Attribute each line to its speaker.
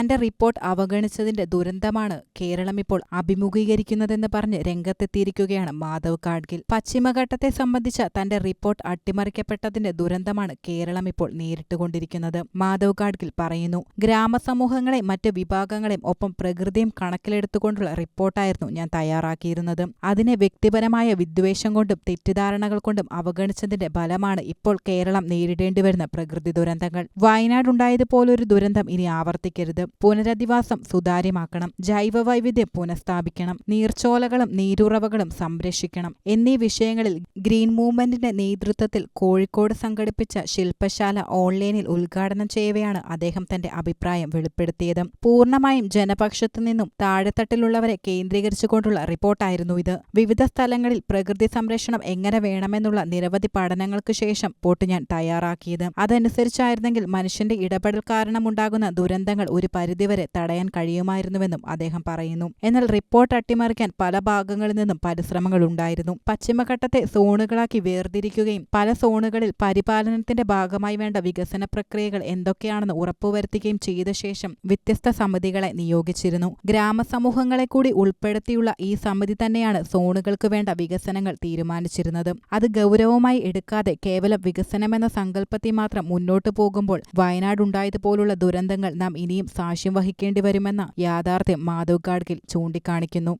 Speaker 1: തന്റെ റിപ്പോർട്ട് അവഗണിച്ചതിന്റെ ദുരന്തമാണ് കേരളം ഇപ്പോൾ അഭിമുഖീകരിക്കുന്നതെന്ന് പറഞ്ഞ് രംഗത്തെത്തിയിരിക്കുകയാണ് മാധവ് കാഡ്ഗിൽ. പശ്ചിമഘട്ടത്തെ സംബന്ധിച്ച തന്റെ റിപ്പോർട്ട് അട്ടിമറിക്കപ്പെട്ടതിന്റെ ദുരന്തമാണ് കേരളം ഇപ്പോൾ നേരിട്ടുകൊണ്ടിരിക്കുന്നത്. മാധവ് കാഡ്ഗിൽ പറയുന്നു ഗ്രാമസമൂഹങ്ങളെ മറ്റ് വിഭാഗങ്ങളെയും ഒപ്പം പ്രകൃതിയും കണക്കിലെടുത്തുകൊണ്ടുള്ള റിപ്പോർട്ടായിരുന്നു ഞാൻ തയ്യാറാക്കിയിരുന്നത്. അതിനെ വ്യക്തിപരമായ വിദ്വേഷം കൊണ്ടും തെറ്റിദ്ധാരണകൾ കൊണ്ടും അവഗണിച്ചതിന്റെ ഫലമാണ് ഇപ്പോൾ കേരളം നേരിടേണ്ടിവരുന്ന പ്രകൃതി ദുരന്തങ്ങൾ. വയനാടുണ്ടായതുപോലൊരു ദുരന്തം ഇനി ആവർത്തിക്കരുത്. പുനരധിവാസം സുതാര്യമാക്കണം ജൈവ വൈവിധ്യം പുനഃസ്ഥാപിക്കണം നീർച്ചോലകളും നീരുറവകളും സംരക്ഷിക്കണം എന്നീ വിഷയങ്ങളിൽ ഗ്രീൻ മൂവ്മെന്റിന്റെ നേതൃത്വത്തിൽ കോഴിക്കോട് സംഘടിപ്പിച്ച ശില്പശാല ഓൺലൈനിൽ ഉദ്ഘാടനം ചെയ്യവെയാണ് അദ്ദേഹം തന്റെ അഭിപ്രായം വെളിപ്പെടുത്തിയത്. പൂർണമായും ജനപക്ഷത്തു നിന്നും താഴെത്തട്ടിലുള്ളവരെ കേന്ദ്രീകരിച്ചുകൊണ്ടുള്ള റിപ്പോർട്ടായിരുന്നു ഇത്. വിവിധ സ്ഥലങ്ങളിൽ പ്രകൃതി സംരക്ഷണം എങ്ങനെ വേണമെന്നുള്ള നിരവധി പഠനങ്ങൾക്ക് ശേഷം പോട്ട് ഞാൻ തയ്യാറാക്കിയത്. അതനുസരിച്ചായിരുന്നെങ്കിൽ മനുഷ്യന്റെ ഇടപെടൽ കാരണമുണ്ടാകുന്ന ദുരന്തങ്ങൾ ഒരു പരിധിവരെ തടയാൻ കഴിയുമായിരുന്നുവെന്നും അദ്ദേഹം പറയുന്നു. എന്നാൽ റിപ്പോർട്ട് അട്ടിമറിക്കാൻ പല ഭാഗങ്ങളിൽ നിന്നും പരിശ്രമങ്ങൾ ഉണ്ടായിരുന്നു. പശ്ചിമഘട്ടത്തെ സോണുകളാക്കി വേർതിരിക്കുകയും പല സോണുകളിൽ പരിപാലനത്തിന്റെ ഭാഗമായി വേണ്ട വികസന പ്രക്രിയകൾ എന്തൊക്കെയാണെന്ന് ഉറപ്പുവരുത്തുകയും ചെയ്ത ശേഷം വ്യത്യസ്ത സമിതികളെ നിയോഗിച്ചിരുന്നു. ഗ്രാമസമൂഹങ്ങളെ കൂടി ഉൾപ്പെടുത്തിയുള്ള ഈ സമിതി തന്നെയാണ് സോണുകൾക്ക് വേണ്ട വികസനങ്ങൾ തീരുമാനിച്ചിരുന്നത്. അത് ഗൗരവമായി എടുക്കാതെ കേവലം വികസനമെന്ന സങ്കല്പത്തിൽ മാത്രം മുന്നോട്ടു പോകുമ്പോൾ വയനാടുണ്ടായതുപോലുള്ള ദുരന്തങ്ങൾ നാം ഇനിയും സാക്ഷ്യം വഹിക്കേണ്ടി വരുമെന്ന യാഥാർത്ഥ്യം മാധവ് ഗാഡ്ഗിൽ ചൂണ്ടിക്കാണിക്കുന്നു